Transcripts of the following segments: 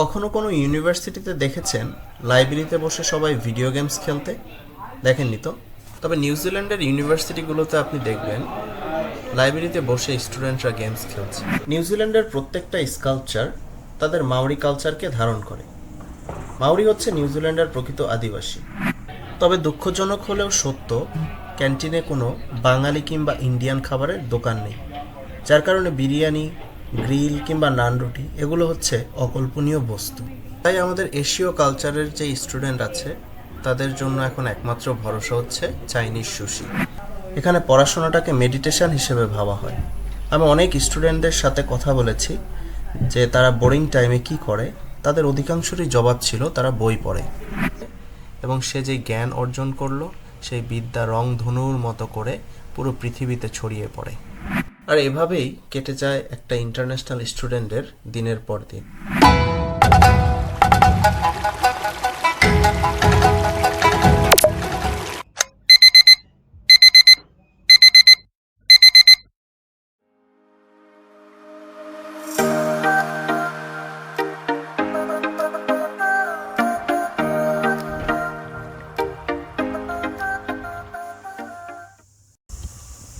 কখনো কোনো ইউনিভার্সিটিতে দেখেছেন লাইব্রেরিতে বসে সবাই ভিডিও গেমস খেলতে? দেখেননি তো? তবে নিউজিল্যান্ডের ইউনিভার্সিটিগুলোতে আপনি দেখবেন, লাইব্রেরিতে বসে স্টুডেন্টরা গেমস খেলছে। নিউজিল্যান্ডের প্রত্যেকটা স্কাল্পচার তাদের মাউরি কালচারকে ধারণ করে। মাউরি হচ্ছে নিউজিল্যান্ডের প্রকৃত আদিবাসী। তবে দুঃখজনক হলেও সত্য, ক্যান্টিনে কোনো বাঙালি কিংবা ইন্ডিয়ান খাবারের দোকান নেই। যার কারণে বিরিয়ানি গ্রিল কিংবা নান রুটি, এগুলো হচ্ছে অকল্পনীয় বস্তু। তাই আমাদের এশীয় কালচারের যে স্টুডেন্ট আছে, তাদের জন্য এখন একমাত্র ভরসা হচ্ছে চাইনিজ সুশি। এখানে পড়াশোনাটাকে মেডিটেশন হিসেবে ভাবা হয়। আমি অনেক স্টুডেন্টদের সাথে কথা বলেছি যে তারা বোরিং টাইমে কি করে, তাদের অধিকাংশরই জবাব ছিল তারা বই পড়ে। এবং সে যে জ্ঞান অর্জন করল, সেই বিদ্যা রং ধনুর মতো করে পুরো পৃথিবীতে ছড়িয়ে পড়ে। আর এভাবেই কেটে যায় একটা ইন্টারন্যাশনাল স্টুডেন্টের দিনের পর দিন।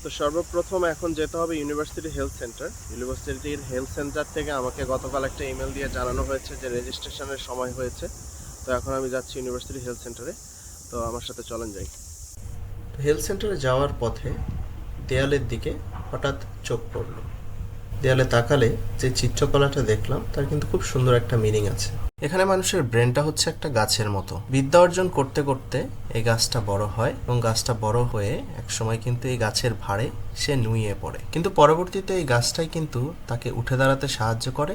তো সর্বপ্রথম এখন যেতে হবে ইউনিভার্সিটি হেলথ সেন্টার ইউনিভার্সিটির হেলথ সেন্টার থেকে আমাকে গতকাল একটা ইমেল দিয়ে জানানো হয়েছে যে রেজিস্ট্রেশনের সময় হয়েছে। তো এখন আমি যাচ্ছি ইউনিভার্সিটি হেলথ সেন্টারে তো আমার সাথে চলেন যাই। হেলথ সেন্টারে যাওয়ার পথে দেয়ালের দিকে হঠাৎ চোখ পড়ল। দেয়ালে তাকালে যে চিত্রকলাটা দেখলাম, তার কিন্তু খুব সুন্দর একটা মিনিং আছে। এখানে মানুষের ব্রেনটা হচ্ছে একটা গাছের মতো। বিদ্যা অর্জন করতে করতে এই গাছটা বড় হয় এবং গাছটা বড় হয়ে একসময় কিন্তু এই গাছের ভারে সে নুইয়ে পড়ে। কিন্তু পরবর্তীতে এই গাছটাই কিন্তু তাকে উঠে দাঁড়াতে সাহায্য করে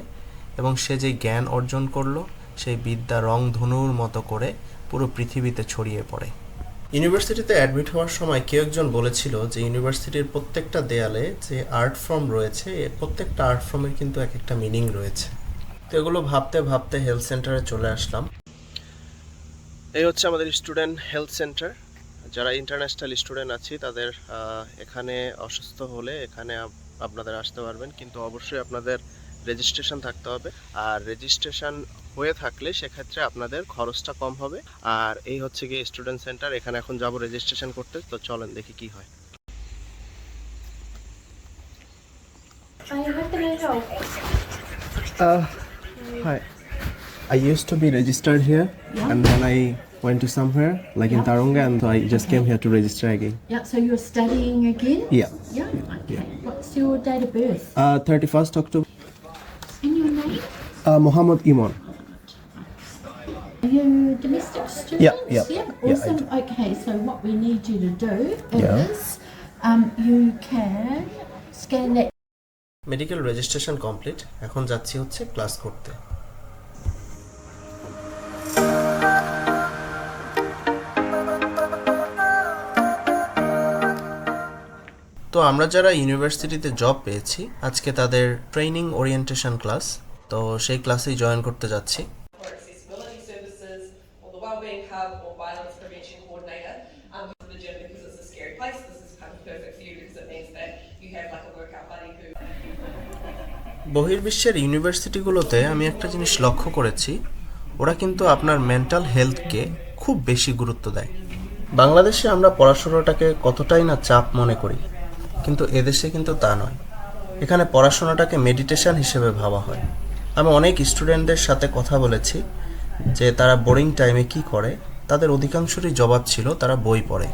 এবং সে যে জ্ঞান অর্জন করল, সেই বিদ্যা রং ধনুর মতো করে পুরো পৃথিবীতে ছড়িয়ে পড়ে। ইউনিভার্সিটিতে অ্যাডমিট হওয়ার সময় কেউ একজন বলেছিল যে ইউনিভার্সিটির প্রত্যেকটা দেয়ালে যে আর্ট ফর্ম রয়েছে প্রত্যেকটা আর্ট ফর্মের কিন্তু এক একটা মিনিং রয়েছে। তো এগুলো ভাবতে ভাবতে হেলথ সেন্টারে চলে আসলাম। এই হচ্ছে আমাদের স্টুডেন্ট হেলথ সেন্টার যারা ইন্টারন্যাশনাল স্টুডেন্ট আছি তাদের এখানে অসুস্থ হলে এখানে আপনাদের আসতে পারবেন। কিন্তু অবশ্যই আপনাদের রেজিস্ট্রেশন থাকতে হবে। আর রেজিস্ট্রেশন হয়ে থাকলে সেক্ষেত্রে আপনাদের খরচটা কম হবে। আর এই হচ্ছে গিয়ে স্টুডেন্ট সেন্টার এখানে এখন যাব রেজিস্ট্রেশন করতে। তো চলেন দেখি কি হয়. Uh, hi. I used to be registered here, and then I went to somewhere, like in Yeah. Tarunga, and so I just came here to register again. Yeah, so you're studying again? Yeah. Yeah, okay. What's your date of birth? Uh, 31st October. And your name? Uh, Mohammed Iman. Are you domestic student? Yeah, yeah, Yeah, yeah, awesome. do. okay, so what we need you to do Yeah. is um, you can scan that medical registration complete এখন যাচ্ছি হচ্ছে class করতে। তো আমরা যারা ইউনিভার্সিটিতে job পেয়েছি, আজকে তাদের ট্রেনিং ওরিয়েন্টেশন ক্লাস তো সেই ক্লাসেই জয়েন করতে যাচ্ছি। বহির্বিশ্বের ইউনিভার্সিটিগুলোতে আমি একটা জিনিস লক্ষ্য করেছি, ওরা কিন্তু আপনার মেন্টাল হেলথকে খুব বেশি গুরুত্ব দেয়। বাংলাদেশে আমরা পড়াশোনাটাকে কতটাই না চাপ মনে করি, কিন্তু এদেশে কিন্তু তা নয়। এখানে পড়াশোনাটাকে মেডিটেশন হিসেবে ভাবা হয়। আমি অনেক স্টুডেন্টদের সাথে কথা বলেছি যে তারা বোরিং টাইমে কি করে, তাদের অধিকাংশরই জবাব ছিল তারা বই পড়ে।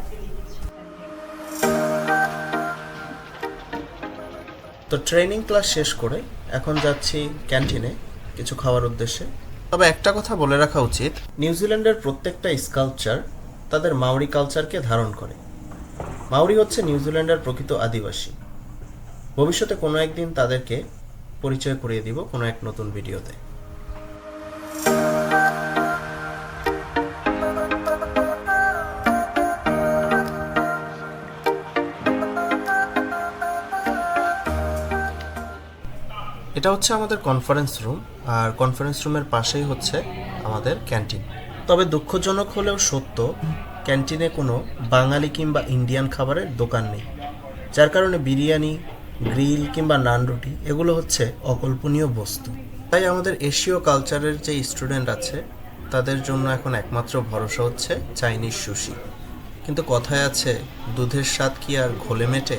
তো ট্রেনিং ক্লাস শেষ করে এখন যাচ্ছি ক্যান্টিনে কিছু খাওয়ার উদ্দেশ্যে। তবে একটা কথা বলে রাখা উচিত। নিউজিল্যান্ডের প্রত্যেকটা স্কাল্পচার তাদের মাউরি কালচারকে ধারণ করে। মাউরি হচ্ছে নিউজিল্যান্ডের প্রকৃত আদিবাসী। ভবিষ্যতে কোনো একদিন তাদেরকে পরিচয় করিয়ে দিব কোনো এক নতুন ভিডিওতে। এটা হচ্ছে আমাদের কনফারেন্স রুম আর কনফারেন্স রুমের পাশেই হচ্ছে আমাদের ক্যান্টিন তবে দুঃখজনক হলেও সত্য ক্যান্টিনে কোনো বাঙালি কিংবা ইন্ডিয়ান খাবারের দোকান নেই। যার কারণে বিরিয়ানি গ্রিল কিংবা নান রুটি, এগুলো হচ্ছে অকল্পনীয় বস্তু। তাই আমাদের এশীয় কালচারের যে স্টুডেন্ট আছে, তাদের জন্য এখন একমাত্র ভরসা হচ্ছে চাইনিজ সুশি কিন্তু কথায় আছে, দুধের স্বাদ কি আর ঘোলে মেটে?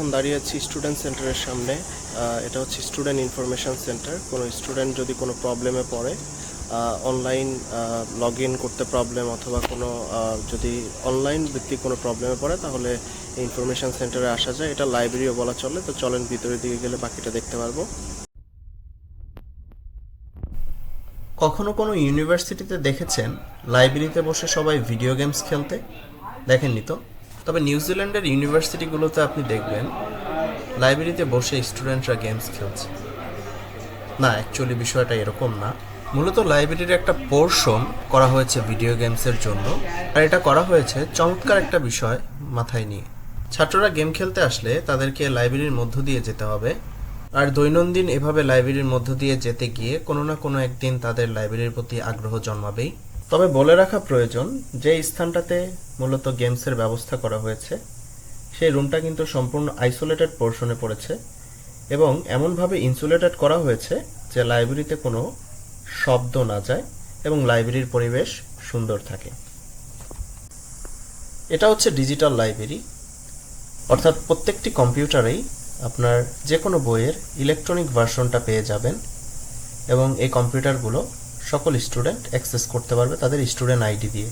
এখন দাঁড়িয়ে আছি স্টুডেন্ট সেন্টারের সামনে। এটা হচ্ছে স্টুডেন্ট ইনফরমেশন সেন্টার কোনো স্টুডেন্ট যদি কোনো প্রবলেমে পড়ে অনলাইন লগ ইন করতে প্রবলেম অথবা কোনো যদি অনলাইন ভিত্তিক কোনো প্রবলেমে পড়ে, তাহলে ইনফরমেশন সেন্টারে আসা যায়। এটা লাইব্রেরিও বলা চলে, তো চলেন ভিতরের দিকে গেলে বাকিটা দেখতে পারব। কখনো কোনো ইউনিভার্সিটিতে দেখেছেন লাইব্রেরিতে বসে সবাই ভিডিও গেমস খেলতে? দেখেননি তো? তবে নিউজিল্যান্ডের ইউনিভার্সিটিগুলোতে আপনি দেখবেন, লাইব্রেরিতে বসে স্টুডেন্টরা গেমস খেলছে। না অ্যাকচুয়ালি বিষয়টা এরকম না। মূলত লাইব্রেরির একটা পোর্শন করা হয়েছে ভিডিও গেমসের জন্য, আর এটা করা হয়েছে চমৎকার একটা বিষয় মাথায় নিয়ে। ছাত্ররা গেম খেলতে আসলে তাদেরকে লাইব্রেরির মধ্য দিয়ে যেতে হবে, আর দৈনন্দিন এভাবে লাইব্রেরির মধ্য দিয়ে যেতে গিয়ে কোনো না কোনো একদিন তাদের লাইব্রেরির প্রতি আগ্রহ জন্মাবেই। তবে বলে রাখা প্রয়োজন, যে স্থানটাতে মূলত গেমসের ব্যবস্থা করা হয়েছে, সেই রুমটা কিন্তু সম্পূর্ণ আইসোলেটেড পোর্শনে পড়েছে এবং এমনভাবে ইনসুলেটেড করা হয়েছে যে লাইব্রেরিতে কোনো শব্দ না যায় এবং লাইব্রেরির পরিবেশ সুন্দর থাকে। এটা হচ্ছে ডিজিটাল লাইব্রেরি। অর্থাৎ প্রত্যেকটি কম্পিউটারেই আপনার যে কোনো বইয়ের ইলেকট্রনিক ভার্সনটা পেয়ে যাবেন এবং এই কম্পিউটারগুলো সকল স্টুডেন্ট অ্যাক্সেস করতে পারবে তাদের স্টুডেন্ট আইডি দিয়ে।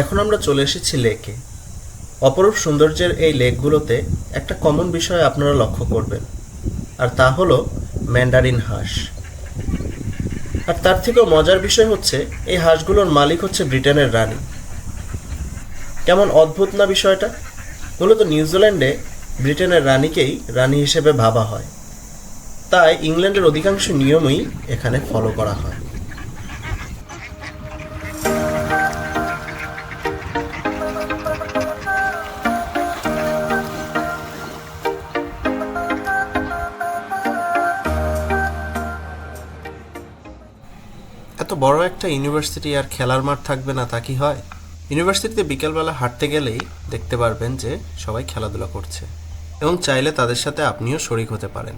এখন আমরা চলে এসেছি লেকে। অপরূপ সৌন্দর্যের এই লেকগুলোতে একটা কমন বিষয় আপনারা লক্ষ্য করবেন। আর তা হলো ম্যান্ডারিন হাঁস। আর তার থেকেও মজার বিষয় হচ্ছে, এই হাঁসগুলোর মালিক হচ্ছে ব্রিটেনের রানী। কেমন অদ্ভুত না বিষয়টা? মূলত নিউজিল্যান্ডে ব্রিটেনের রানীকেই রানী হিসেবে ভাবা হয়। তাই ইংল্যান্ডের অধিকাংশ নিয়মই এখানে ফলো করা হয়। বড় একটা ইউনিভার্সিটি আর খেলার মাঠ থাকবে না, তা কি হয়? ইউনিভার্সিটিতে বিকেলবেলা হাঁটতে গেলেই দেখতে পারবেন যে সবাই খেলাধুলা করছে এবং চাইলে তাদের সাথে আপনিও শরিক হতে পারেন।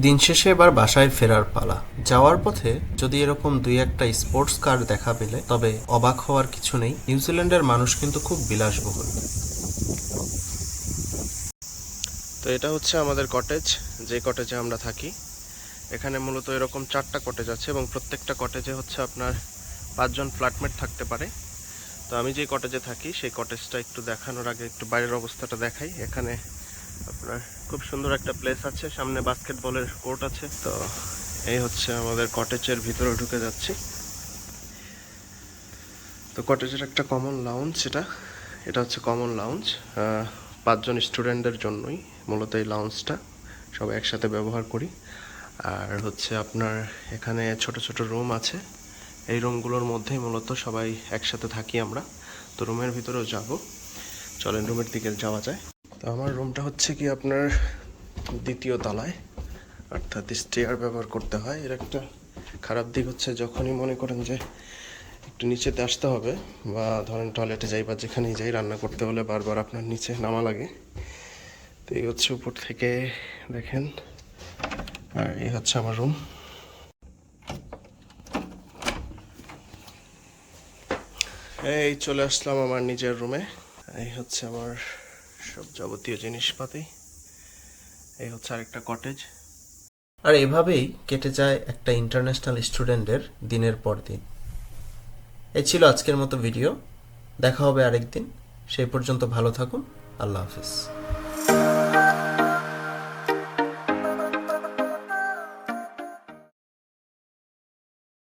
দিন শেষে এবার বাসায় ফেরার পালা। যাওয়ার পথে যদি এরকম দুই একটা স্পোর্টস কার দেখা পেলে, তবে অবাক হওয়ার কিছু নেই। নিউজিল্যান্ডের মানুষ কিন্তু খুব বিলাসবহুল। তো এটা হচ্ছে আমাদের কটেজ যে কটেজে আমরা থাকি। এখানে মূলত এরকম চারটা কটেজ আছে এবং প্রত্যেকটা কটেজে হচ্ছে আপনার পাঁচজন ফ্ল্যাটমেট থাকতে পারে। তো আমি যে কটেজে থাকি, সেই কটেজটা একটু দেখানোর আগে একটু বাইরের অবস্থাটা দেখাই। এখানে আপনার খুব সুন্দর একটা প্লেস আছে, সামনে বাস্কেটবলের কোর্ট আছে। তো এই হচ্ছে আমাদের কটেজের ভিতরে ঢুকে যাচ্ছি। তো কটেজের একটা কমন লাউঞ্জ এটা। এটা হচ্ছে কমন লাউঞ্জ পাঁচজন স্টুডেন্টদের জন্যই মূলত এই লাউঞ্জটা সবাই একসাথে ব্যবহার করি। আর হচ্ছে আপনার এখানে ছোট ছোট রুম আছে। এই রুমগুলোর মধ্যেই মূলত সবাই একসাথে থাকি আমরা। তো রুমের ভিতরেও যাব। চলেন রুমের দিকে যাওয়া যায়। তো আমার রুমটা হচ্ছে কি আপনার দ্বিতীয় তলায়। অর্থাৎ স্টেয়ার ব্যবহার করতে হয়। এর একটা খারাপ দিক হচ্ছে যখনই মনে করেন যে একটু নিচেতে আসতে হবে বা ধরেন টয়লেটে যাই বা যেখানেই যাই রান্না করতে হলে বারবার আপনার নিচে নামা লাগে। তো এই হচ্ছে উপর থেকে দেখেন। আর এই হচ্ছে আমার রুম এই চলে আসলাম আমার নিজের রুমে এই হচ্ছে আমার সব যাবতীয় জিনিসপাতি। এই হচ্ছে আরেকটা কটেজ আর এভাবেই কেটে যায় একটা ইন্টারন্যাশনাল স্টুডেন্টের দিনের পর দিন। এই ছিল আজকের মতো ভিডিও দেখা হবে আরেকদিন। সেই পর্যন্ত ভালো থাকুন। আল্লাহ হাফিজ।